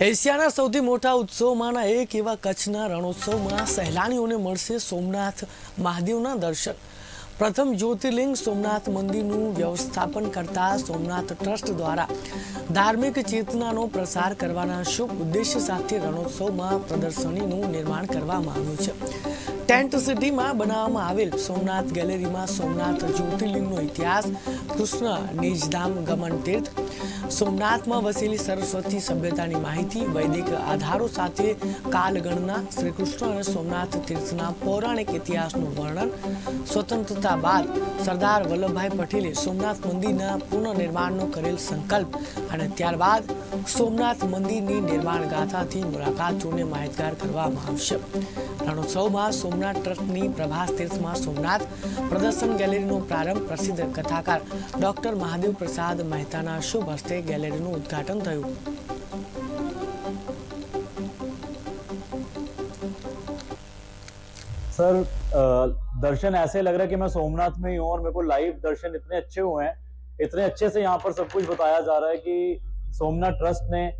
એશિયાના સૌથી મોટા ઉત્સવમાંના એક એવા કચ્છના રણોત્સવમાં સહેલાણીઓને મળશે સોમનાથ મહાદેવના દર્શન. પ્રથમ જ્યોતિર્લિંગ સોમનાથ મંદિરનું વ્યવસ્થાપન કરતા સોમનાથ ટ્રસ્ટ દ્વારા ધાર્મિક ચેતનાનો પ્રસાર કરવાના શુભ ઉદ્દેશ્ય સાથે રણોત્સવમાં પ્રદર્શનીનું નિર્માણ કરવામાં આવ્યું છે. ટેન્ટ સિટીમાં બનાવવામાં આવેલ સોમનાથ ગેલેરીમાં સોમનાથ જ્યોતિર્લિંગનો ઇતિહાસ, કૃષ્ણ નિજધામ ગમન તીર્થ, સોમનાથમાં વસેલી સરસ્વતી સભ્યતાની માહિતી, વૈદિક આધારો સાથે કાલગણના શ્રી કૃષ્ણ અને સોમનાથ તીર્થના પૌરાણિક ઇતિહાસનું વર્ણન સ્વતંત્રતા બાદ સરદાર વલ્લભભાઈ પટેલે સોમનાથ મંદિરના પુનઃનિર્માણનો કરેલ સંકલ્પ અને ત્યારબાદ સોમનાથ મંદિરની નિર્માણ ગાથાથી મુલાકાતીઓને માહિતગાર કરવામાં આવશે. રણોત્સવમાં સોમનાથ ટ્રસ્ટની પ્રભાસ તીર્થમાં સોમનાથ પ્રદર્શન ગેલેરીનો પ્રારંભ પ્રસિદ્ધ કથાકાર ડોક્ટર મહાદેવ પ્રસાદ મહેતાના શુભ હસ્તે ગેલેરીનું ઉદ્ઘાટન થયું. सर दर्शन ऐसे लग रहा है कि मैं सोमनाथ में ही हूँ और मेरे को लाइव दर्शन इतने अच्छे हुए हैं। इतने अच्छे से यहाँ पर सब कुछ बताया जा रहा है कि सोमनाथ ट्रस्ट ने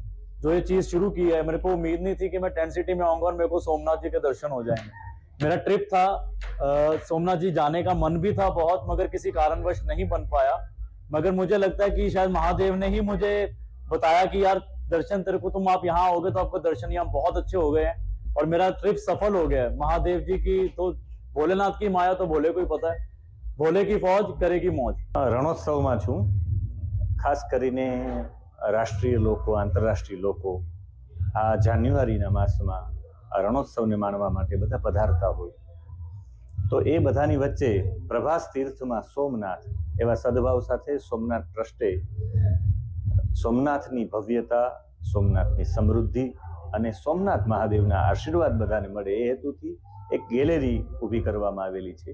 जो ये चीज़ शुरू की है, मेरे को उम्मीद नहीं थी कि मैं टेंट सिटी में आऊँगा और मेरे को सोमनाथ जी के दर्शन हो जाएँगे। मेरा ट्रिप था सोमनाथ जी जाने का मन भी था बहुत, मगर किसी कारणवश नहीं बन पाया। मगर मुझे लगता है कि शायद महादेव ने ही मुझे बताया कि यार, दर्शन तेरे को, तुम आप यहाँ आओगे तो आपके दर्शन यहाँ बहुत अच्छे हो गए हैं। और मेरा ट्रिप सफल हो गया है महादेव जी की तो भोलेनाथ की माया तो भोले को ही पता है भोले की फौज करेगी मौज રણોત્સવમાં છું ખાસ કરીને રાષ્ટ્રીય લોકો આંતરરાષ્ટ્રીય લોકો આ જાન્યુઆરીના માસમાં આ રણોત્સવને માણવા માટે બધા પધારતા હોય તો એ બધાની વચ્ચે પ્રભાસ તીર્થમાં સોમનાથ એવા સદભાવ સાથે સોમનાથ ટ્રસ્ટે સોમનાથની ભવ્યતા સોમનાથની સમૃદ્ધિ અને સોમનાથ મહાદેવના આશીર્વાદ બધાને મળે એ હેતુથી એક ગેલેરી ઊભી કરવામાં આવેલી છે.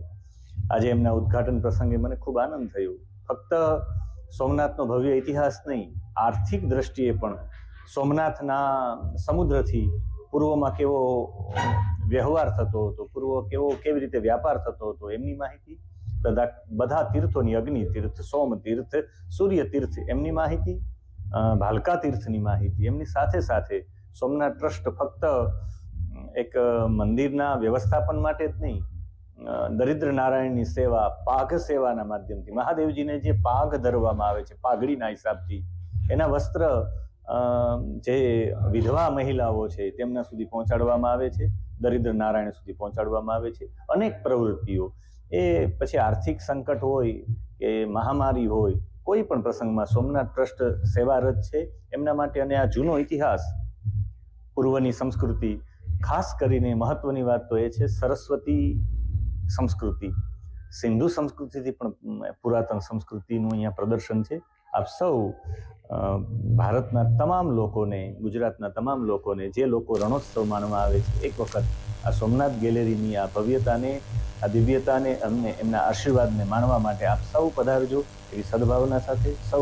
આજે એમના ઉદ્ઘાટન પ્રસંગે મને ખૂબ આનંદ થયો. ફક્ત સોમનાથનો ભવ્ય ઇતિહાસ નહીં, આર્થિક દ્રષ્ટિએ પણ સોમનાથના સમુદ્રથી પૂર્વમાં કેવો વ્યવહાર થતો હતો, પૂર્વ કેવો કેવી રીતે વ્યાપાર થતો હતો એમની માહિતી, બધા બધા તીર્થોની અગ્નિ તીર્થ, સોમ તીર્થ, સૂર્ય તીર્થ એમની માહિતી ભાલકા તીર્થની માહિતી એમની સાથે સાથે સોમનાથ ટ્રસ્ટ ફક્ત એક મંદિરના વ્યવસ્થાપન માટે જ નહીં દરિદ્ર નારાયણની સેવા, પાઘ સેવાના માધ્યમથી. મહાદેવજીને જે પાઘ ધરવામાં આવે છે, પાઘડીના હિસાબથી, એના વસ્ત્ર જે વિધવા મહિલાઓ છે, તેમના સુધી પહોંચાડવામાં આવે છે, દરિદ્ર નારાયણ સુધી પહોંચાડવામાં આવે છે. અનેક પ્રવૃત્તિઓ. એ પછી આર્થિક સંકટ હોય કે મહામારી હોય, કોઈ પણ પ્રસંગમાં સોમનાથ ટ્રસ્ટ સેવારત છે, એમના માટે અને આ જૂનો ઇતિહાસ પૂર્વની સંસ્કૃતિ. ખાસ કરીને મહત્વની વાત તો એ છે સરસ્વતી સંસ્કૃતિ. સિંધુ સંસ્કૃતિથી પણ પુરાતન સંસ્કૃતિનું અહીંયા પ્રદર્શન છે. આપ સૌ ભારતના તમામ લોકોને, ગુજરાતના તમામ લોકોને જે લોકો રણોત્સવ માણવા આવે છે, એક વખત આ સોમનાથ ગેલેરીની આ ભવ્યતાને, આ દિવ્યતાને અમને એમના આશીર્વાદને માણવા માટે આપ સૌ પધારજો એવી સદભાવના સાથે સૌ